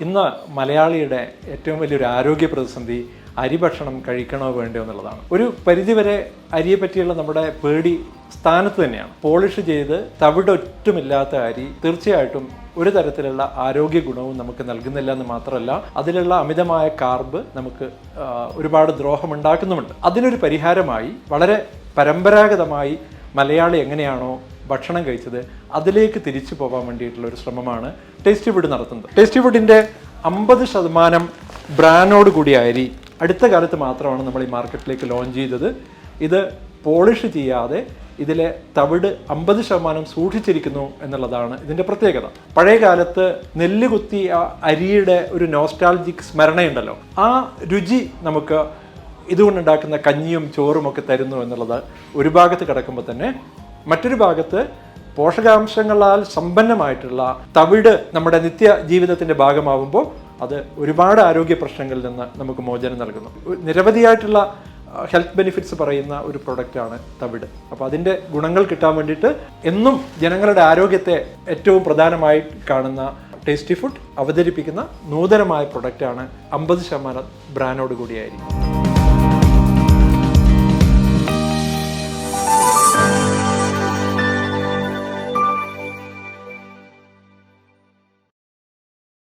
ഇന്ന് മലയാളിയുടെ ഏറ്റവും വലിയൊരു ആരോഗ്യ പ്രതിസന്ധി അരി ഭക്ഷണം കഴിക്കണോ വേണ്ടോ എന്നുള്ളതാണ്. ഒരു പരിധിവരെ അരിയെ പറ്റിയുള്ള നമ്മുടെ പേടി സ്ഥാനത്ത് തന്നെയാണ്. പോളിഷ് ചെയ്ത് തവിടൊറ്റുമില്ലാത്ത അരി തീർച്ചയായിട്ടും ഒരു തരത്തിലുള്ള ആരോഗ്യ ഗുണവും നമുക്ക് നൽകുന്നില്ല എന്ന് മാത്രമല്ല അതിലുള്ള അമിതമായ കാർബ് നമുക്ക് ഒരുപാട് ദ്രോഹമുണ്ടാക്കുന്നുമുണ്ട്. അതിനൊരു പരിഹാരമായി വളരെ പരമ്പരാഗതമായി മലയാളി എങ്ങനെയാണോ ഭക്ഷണം കഴിച്ചത് അതിലേക്ക് തിരിച്ചു പോകാൻ വേണ്ടിയിട്ടുള്ള ഒരു ശ്രമമാണ് ടേസ്റ്റി ഫുഡ് നടത്തുന്നത്. ടേസ്റ്റി ഫുഡിന്റെ അമ്പത് ശതമാനം ബ്രാൻഡോട് കൂടിയ അരി അടുത്ത കാലത്ത് മാത്രമാണ് നമ്മൾ ഈ മാർക്കറ്റിലേക്ക് ലോഞ്ച് ചെയ്തത്. ഇത് പോളിഷ് ചെയ്യാതെ ഇതിലെ തവിട് അമ്പത് ശതമാനം സൂക്ഷിച്ചിരിക്കുന്നു എന്നുള്ളതാണ് ഇതിന്റെ പ്രത്യേകത. പഴയ കാലത്ത് നെല്ല് കുത്തി ആ അരിയുടെ ഒരു നോസ്റ്റാൾജിക് സ്മരണയുണ്ടല്ലോ. ആ രുചി നമുക്ക് ഇതുകൊണ്ടുണ്ടാക്കുന്ന കഞ്ഞിയും ചോറും ഒക്കെ തരുന്നു എന്നുള്ളത് ഒരു ഭാഗത്ത് കിടക്കുമ്പോൾ തന്നെ മറ്റൊരു ഭാഗത്ത് പോഷകാംശങ്ങളാൽ സമ്പന്നമായിട്ടുള്ള തവിട് നമ്മുടെ നിത്യ ജീവിതത്തിന്റെ ഭാഗമാവുമ്പോൾ അത് ഒരുപാട് ആരോഗ്യ പ്രശ്നങ്ങളിൽ നിന്ന് നമുക്ക് മോചനം നൽകുന്നു. നിരവധിയായിട്ടുള്ള ഹെൽത്ത് ബെനിഫിറ്റ്സ് പറയുന്ന ഒരു പ്രൊഡക്റ്റാണ് തവിട്. അപ്പോൾ അതിന്റെ ഗുണങ്ങൾ കിട്ടാൻ വേണ്ടിയിട്ട് എന്നും ജനങ്ങളുടെ ആരോഗ്യത്തെ ഏറ്റവും പ്രധാനമായി കാണുന്ന ടേസ്റ്റി ഫുഡ് അവതരിപ്പിക്കുന്ന നൂതനമായ പ്രൊഡക്റ്റാണ് അമ്പത് ശതമാനം ബ്രാൻഡോട് കൂടിയായിരിക്കും.